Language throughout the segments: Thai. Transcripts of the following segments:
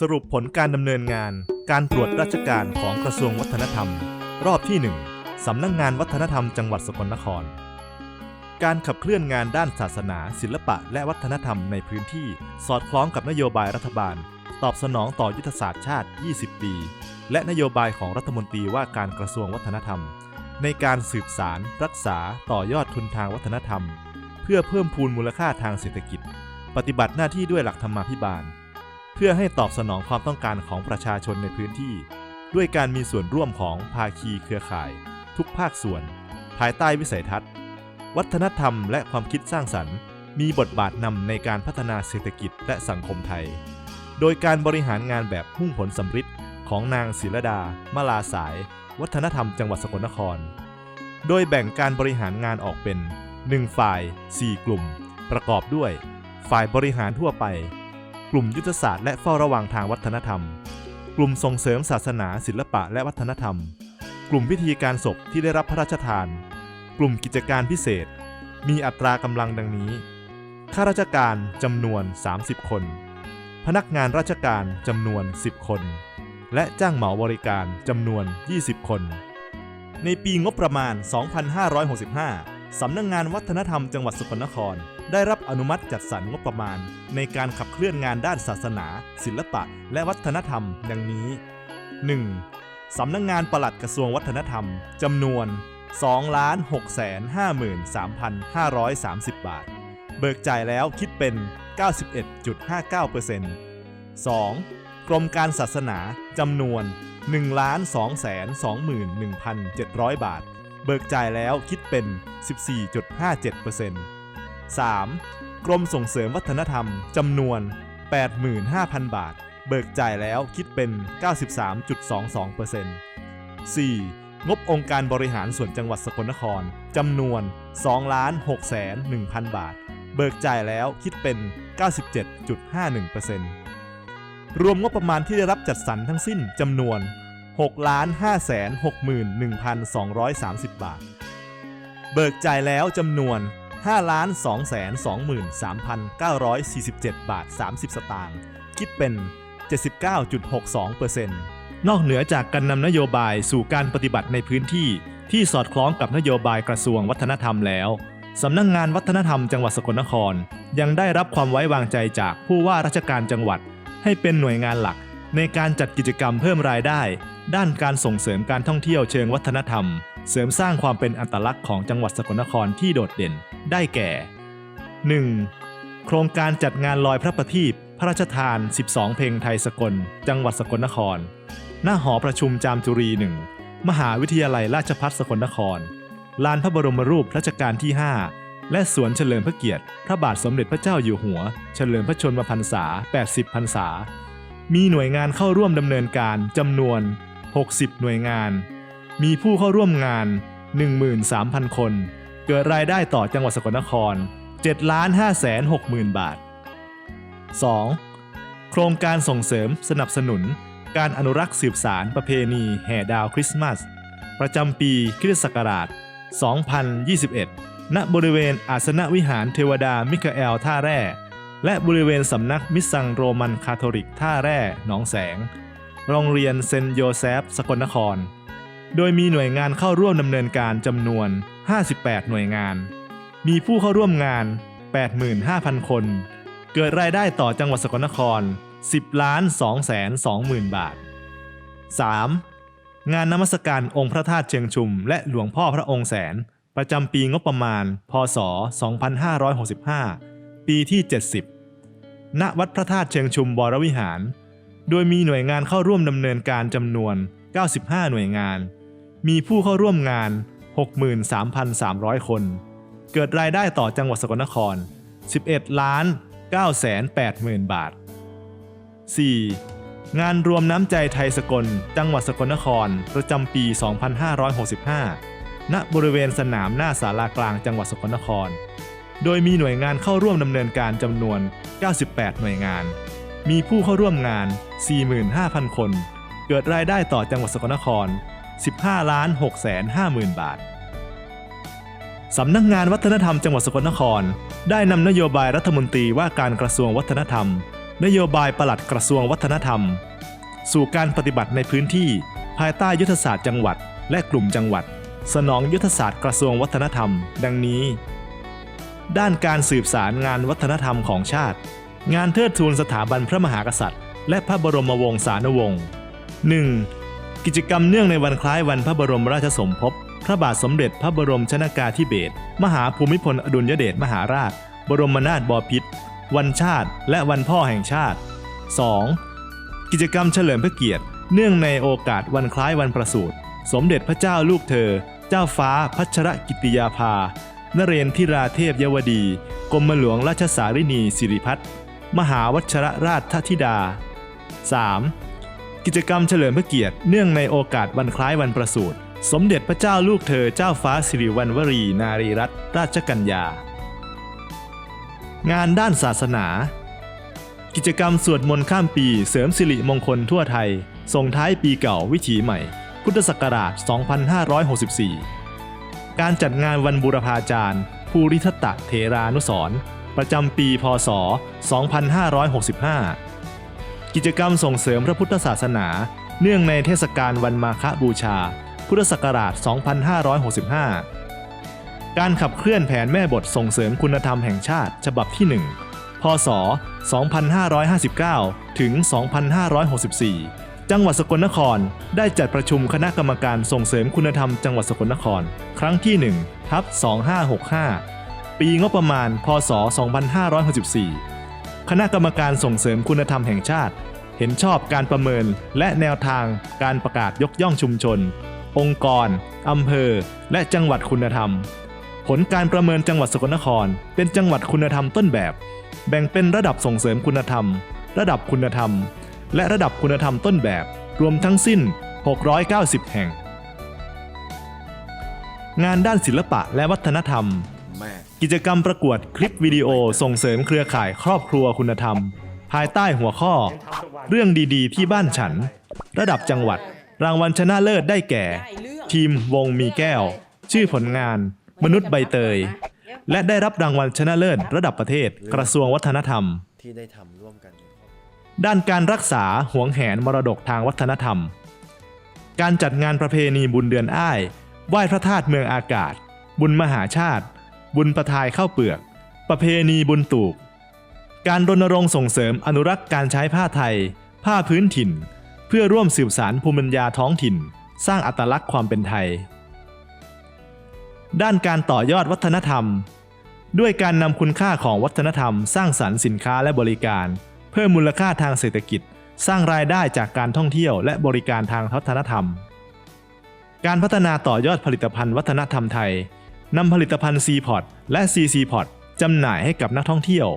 สรุปผลการดำเนินงาน การตรวจราชการของกระทรวงวัฒนธรรม รอบที่ 1สำนักงงานวัฒนธรรมจังหวัดสกลนคร การขับเคลื่อนงานด้านศาสนา ศิลปะ และวัฒนธรรมในพื้นที่ สอดคล้องกับนโยบายรัฐบาล ตอบสนองต่อยุทธศาสตร์ชาติ 20 ปี และนโยบายของรัฐมนตรีว่าการกระทรวงวัฒนธรรม ในการสืบสาร รักษาต่อยอดทุนทางวัฒนธรรม เพื่อเพิ่มพูนมูลค่าทางเศรษฐกิจ ปฏิบัติหน้าที่ด้วยหลักธรรมาภิบาล เพื่อให้ตอบสนองความต้องการของประชาชนในพื้นที่ ด้วยการมีส่วนร่วมของภาคีเครือข่าย ทุกภาคส่วน ภายใต้วิสัยทัศน์ วัฒนธรรมและความคิดสร้างสรรค์ มีบทบาทนำในการพัฒนาเศรษฐกิจและสังคมไทย โดยการบริหารงานแบบพุ่งผลสำฤทธิ์ของนางศิรดา มาลาสาย วัฒนธรรมจังหวัดสกลนคร โดยแบ่งการบริหารงานออกเป็น 1 ฝ่าย 4 กลุ่ม ประกอบด้วย ฝ่ายบริหารทั่วไป กลุ่มยุทธศาสตร์และเฝ้าระวังทางวัฒนธรรม กลุ่มส่งเสริมศาสนา ศิลปะและวัฒนธรรม กลุ่มพิธีการศพที่ได้รับพระราชทาน กลุ่มกิจการพิเศษ มีอัตรากำลังดังนี้ ข้าราชการจำนวน 30 คน พนักงานราชการจำนวน 10 คน และจ้างเหมาบริการจำนวน 20 คน ในปีงบประมาณ 2565 สำนักงงานวัฒนธรรมจังหวัดสกลนคร ได้รับอนุมัติจัดสรรงบประมาณ ในการขับเคลื่อนงานด้านศาสนา ศิลปะ และวัฒนธรรม ดังนี้ 1. สำนักงงานปลัดกระทรวงวัฒนธรรมจำนวน 2,653,530 บาท เบิกจ่ายแล้วคิดเป็น 91.59% 2. กรมการศาสนาจำนวน 1,221,700 บาท เบิกจ่ายแล้วคิดเป็น 14.57% 3. กรมส่งเสริมวัฒนธรรมจำนวน 85,000 บาท เบิกจ่ายแล้วคิดเป็น 93.22% 4. งบองค์การบริหารส่วนจังหวัดสกลนครจำนวน2,601,000 บาท เบิกจ่ายแล้วคิดเป็น 97.51%รวมงบประมาณที่ได้รับจัดสรรทั้งสิ้นจำนวน 6,561,230 บาท เบิกจ่ายแล้วจำนวน5,223,947 บาท 30 สตางค์ คิดเป็น 79.62%นอกเหนือจากการนำนโยบายสู่การปฏิบัติในพื้นที่ที่สอดคล้องกับนโยบายกระทรวงวัฒนธรรมแล้ว สำนักงงานวัฒนธรรมจังหวัดสกลนคร ยังได้รับความไว้วางใจจากผู้ว่าราชการจังหวัด ให้เป็นหน่วยงานหลักในการจัดกิจกรรมเพิ่มรายได้ ด้านการส่งเสริมการท่องเที่ยวเชิงวัฒนธรรม เสริมสร้างความเป็นอัตลักษณ์ของจังหวัดสกลนครที่โดดเด่น ได้แก่ 1. โครงการจัดงานลอยพระประทีปพระราชทาน 12 เพลงไทยสกล จังหวัดสกลนคร หน้าหอประชุมจามจุรีหนึ่ง มหาวิทยาลัยราชภัฏสกลนคร ลานพระบรมรูปรัชกาลที่ 5 และสวนเฉลิมพระเกียรติ พระบาทสมเด็จพระเจ้าอยู่หัว เฉลิมพระชนมพรรษา 80 พรรษา มีหน่วยงานเข้าร่วมดำเนินการจำนวน 60 หน่วยงาน มีผู้เข้าร่วมงาน 13,000 คน เกิดรายได้ต่อจังหวัดสกลนคร7 5 6 0 0 0 0บาท 2. โครงการส่งเสริมสนับสนุน การอนุรักษ์สืบสารประเพณีแห่ดาวคริสต์มาส ประจำปีคริสต์ศักราช 2021 ณ บริเวณอาสนวิหารเทวดามิคาเอลท่าแร่ และบริเวณสำนักมิสซังโรมันคาทอลิกท่าแร่หนองแสง โรงเรียนเซนโยเซฟสกลนคร โดยมีหน่วยงานเข้าร่วมดำเนินการจำนวน 58 หน่วยงาน มีผู้เข้าร่วมงาน 85,000 คน เกิดรายได้ต่อจังหวัดสกลนคร 10ล้าน2แสน2หมื่นบาท 3. งานนมัสการองค์พระธาตุเชียงชุม และหลวงพ่อพระองค์แสน ประจำปีงบประมาณ พศ 2565 ปีที่ 70 ณ วัดพระธาตุเชียงชุมบรวิหาร โดยมีหน่วยงานเข้าร่วมดำเนินการจำนวน 95 หน่วยงาน มีผู้เข้าร่วมงาน 63,300 คน เกิดรายได้ต่อจังหวัดสกลนคร 11 ล้าน 980,000 บาท 4. งานรวมน้ำใจไทยสกล จังหวัดสกลนคร ประจำปี 2565 ณ บริเวณสนามหน้าศาลากลางจังหวัดสกลนคร โดยมีหน่วยงานเข้าร่วมดำเนินการจำนวน 98 หน่วยงาน มีผู้เข้าร่วมงาน 45,000 คน เกิดรายได้ต่อจังหวัดสกลนคร 15ล้าน6 5 0 0 0 0 บาท สำนักงานวัฒนธรรมจังหวัดสกลนคร ได้นำนโยบายรัฐมนตรีว่าการกระทรวงวัฒนธรรม นโยบายปลัดกระทรวงวัฒนธรรม สู่การปฏิบัติในพื้นที่ ภายใต้ยุทธศาสตร์จังหวัด และกลุ่มจังหวัด สนองยุทธศาสตร์กระทรวงวัฒนธรรม ดังนี้ ด้านการสืบสารงานวัฒนธรรมของชาติ งานเทิดทูนสถาบันพระมหากษัตริย์ และพระบรมวงศานุวงศ์ 1. กิจกรรมเนื่องในวันคล้ายวันพระบรมราชสมภพ พระบาทสมเด็จพระบรมชนากาธิเบศร มหาภูมิพลอดุลยเดชมหาราช บรมนาถบพิตร วันชาติ และวันพ่อแห่งชาติ 2. กิจกรรมเฉลิมพระเกียรติ เนื่องในโอกาสวันคล้ายวันประสูติ สมเด็จพระเจ้าลูกเธอ เจ้าฟ้าพัชรกิติยาภานเรนทิราเทพยวดี กรมหลวงราชสารินีสิริพัฒน์ มหาวัชรราชธิดา 3. กิจกรรมเฉลิมพระเกียรติเนื่องในโอกาสวันคล้ายวันประสูติสมเด็จพระเจ้าลูกเธอเจ้าฟ้าสิริวัณวรี นารีรัตนราชกัญญา งานด้านศาสนา กิจกรรมสวดมนต์ข้ามปีเสริมสิริมงคลทั่วไทย ส่งท้ายปีเก่าวิถีใหม่ พุทธศักราช 2564 การจัดงานวันบูรพาจารย์ภูริทัตะเทรานุสร ประจำปีพศ 2565 กิจกรรมส่งเสริมพระพุทธศาสนา เนื่องในเทศกาลวันมาฆบูชา พุทธศักราช 2565 การขับเคลื่อนแผนแม่บทส่งเสริมคุณธรรมแห่งชาติ ฉบับที่ 1 พศ 2559 ถึง 2564 จังหวัดสกลนครได้จัดประชุมคณะกรรมการส่งเสริมคุณธรรมจังหวัดสกลนคร ครั้งที่1ทับ2565 ปีงบประมาณ พศ 2564 คณะกรรมการส่งเสริมคุณธรรมแห่งชาติ เห็นชอบการประเมินและแนวทางการประกาศยกย่องชุมชน องค์กรอำเภอ และจังหวัดคุณธรรม ผลการประเมินจังหวัดสกลนคร เป็นจังหวัดคุณธรรมต้นแบบ แบ่งเป็นระดับส่งเสริมคุณธรรม ระดับคุณธรรม และระดับคุณธรรมต้นแบบ รวมทั้งสิ้น 690 แห่ง งานด้านศิลปะและวัฒนธรรมแม่ กิจกรรมประกวดคลิปวิดีโอส่งเสริมเครือข่ายครอบครัวคุณธรรม ภายใต้หัวข้อ เรื่องดีๆ ที่บ้านฉัน ระดับจังหวัด รางวัลชนะเลิศได้แก่ ทีมวงมีแก้ว ชื่อผลงาน มนุษย์ใบเตย และได้รับรางวัลชนะเลิศระดับประเทศกระทรวงวัฒนธรรม ที่ได้ทำร่วมกัน ด้านการรักษาหวงแหนมรดกทางวัฒนธรรม การจัดงานประเพณีบุญเดือนอ้ายไหว้พระธาตุเมืองอากาศ บุญมหาชาติ บุญประทายข้าวเปลือก ประเพณีบุญตูก การรณรงค์ส่งเสริมอนุรักษ์การใช้ผ้าไทย ผ้าพื้นถิ่น เพื่อร่วมสืบสารภูมิปัญญาท้องถิ่น สร้างอัตลักษณ์ความเป็นไทย ด้านการต่อยอดวัฒนธรรม ด้วยการนำคุณค่าของวัฒนธรรม สร้างสรรค์สินค้าและบริการ เพิ่มมูลค่าทางเศรษฐกิจ สร้างรายได้จากการท่องเที่ยวและบริการทางวัฒนธรรม การพัฒนาต่อยอดผลิตภัณฑ์วัฒนธรรมไทย นำผลิตภัณฑ์ c p o t และ CC p o t จำหน่ายให้กับนักท่องเที่ยว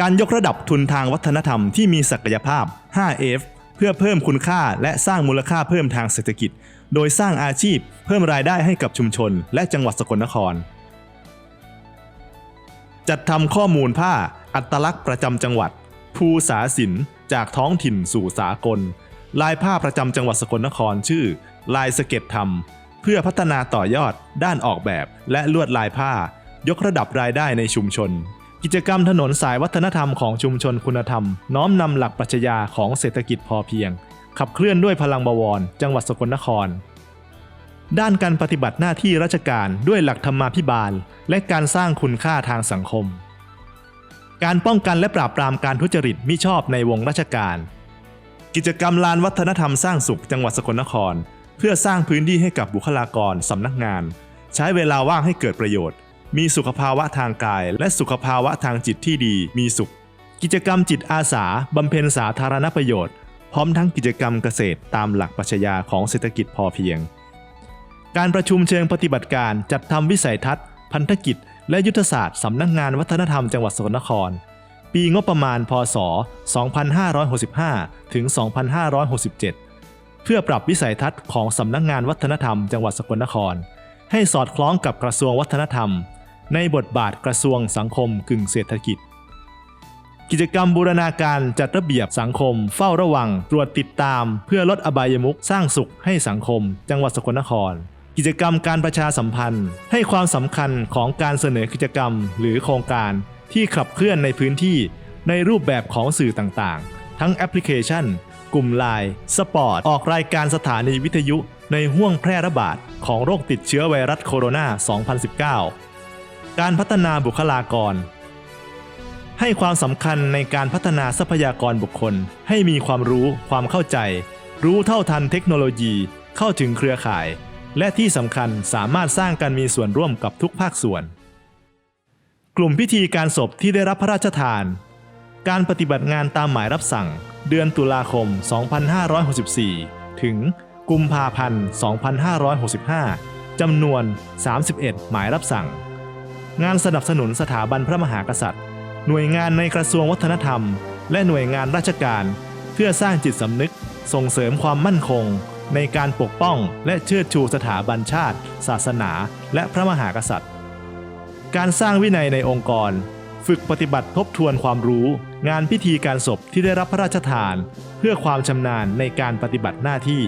การยกระดับทุนทางวัฒนธรรมที่มีศักยภาพ 5F เพื่อเพิ่มคุณค่าและสร้างมูลค่าเพิ่มทางเศรษฐกิจ โดยสร้างอาชีพเพิ่มรายได้ให้กับชุมชน และจังหวัดสกลนคร จัดทำข้อมูลผ้า อัตลักษณ์ประจำจังหวัด ภูษาศิลป์จากท้องถิ่นสู่สากล ลายผ้าประจำจังหวัดสกลนครชื่อ ลายสเก็ตทำ เพื่อพัฒนาต่อยอดด้านออกแบบและลวดลายผ้า ยกระดับรายได้ในชุมชน กิจกรรมถนนสายวัฒนธรรมของชุมชนคุณธรรม น้อมนำหลักปรัชญาของเศรษฐกิจพอเพียง ขับเคลื่อนด้วยพลังบวร จังหวัดสกลนคร ด้านการปฏิบัติหน้าที่ราชการด้วยหลักธรรมาภิบาล และการสร้างคุณค่าทางสังคม การป้องกันและปราบปรามการทุจริตมิชอบในวงราชการ กิจกรรมลานวัฒนธรรมสร้างสุขจังหวัดสกลนคร เพื่อสร้างพื้นที่ให้กับบุคลากรสำนักงาน ใช้เวลาว่างให้เกิดประโยชน์ มีสุขภาวะทางกาย และสุขภาวะทางจิตที่ดีมีสุข กิจกรรมจิตอาสาบำเพ็ญสาธารณประโยชน์ พร้อมทั้งกิจกรรมเกษตรตามหลักปรัชญาของเศรษฐกิจพอเพียง การประชุมเชิงปฏิบัติการจัดทำวิสัยทัศน์ พันธกิจ และยุทธศาสตร์สำนักงานวัฒนธรรมจังหวัดสกลนคร ปีงบประมาณพศ 2565 ถึง 2567 เพื่อปรับวิสัยทัศน์ของสำนักงานวัฒนธรรมจังหวัดสกลนคร ให้สอดคล้องกับกระทรวงวัฒนธรรม ในบทบาทกระทรวงสังคมกึ่งเศรษฐกิจ กิจกรรมบูรณาการจัดระเบียบสังคม เฝ้าระวัง ตรวจติดตาม เพื่อลดอบายมุขสร้างสุขให้สังคม จังหวัดสกลนคร กิจกรรมการประชาสัมพันธ์ ให้ความสำคัญของการเสนอกิจกรรม หรือโครงการที่ขับเคลื่อนในพื้นที่ ในรูปแบบของสื่อต่างๆ ทั้งแอปพลิเคชัน กลุ่มไลน์สปอร์ต ออกรายการสถานีวิทยุในห่วงแพร่ระบาดของโรคติดเชื้อไวรัสโคโรนา 2019 การพัฒนาบุคลากร ให้ความสำคัญในการพัฒนาทรัพยากรบุคคล ให้มีความรู้ความเข้าใจ รู้เท่าทันเทคโนโลยีเข้าถึงเครือข่าย และที่สำคัญสามารถสร้างการมีส่วนร่วมกับทุกภาคส่วน กลุ่มพิธีการศพที่ได้รับพระราชทาน การปฏิบัติงานตามหมายรับสั่ง เดือนตุลาคม 2564 ถึงกุมภาพันธ์ 2565 จำนวน 31 หมายรับสั่ง งานสนับสนุนสถาบันพระมหากษัตริย์ หน่วยงานในกระทรวงวัฒนธรรม และหน่วยงานราชการ เพื่อสร้างจิตสำนึกส่งเสริมความมั่นคง ในการปกป้องและเชิดชูสถาบันชาติ ศาสนา และพระมหากษัตริย์ การสร้างวินัยในองค์กร ฝึกปฏิบัติทบทวนความรู้ งานพิธีการศพที่ได้รับพระราชทาน เพื่อความชำนาญในการปฏิบัติหน้าที่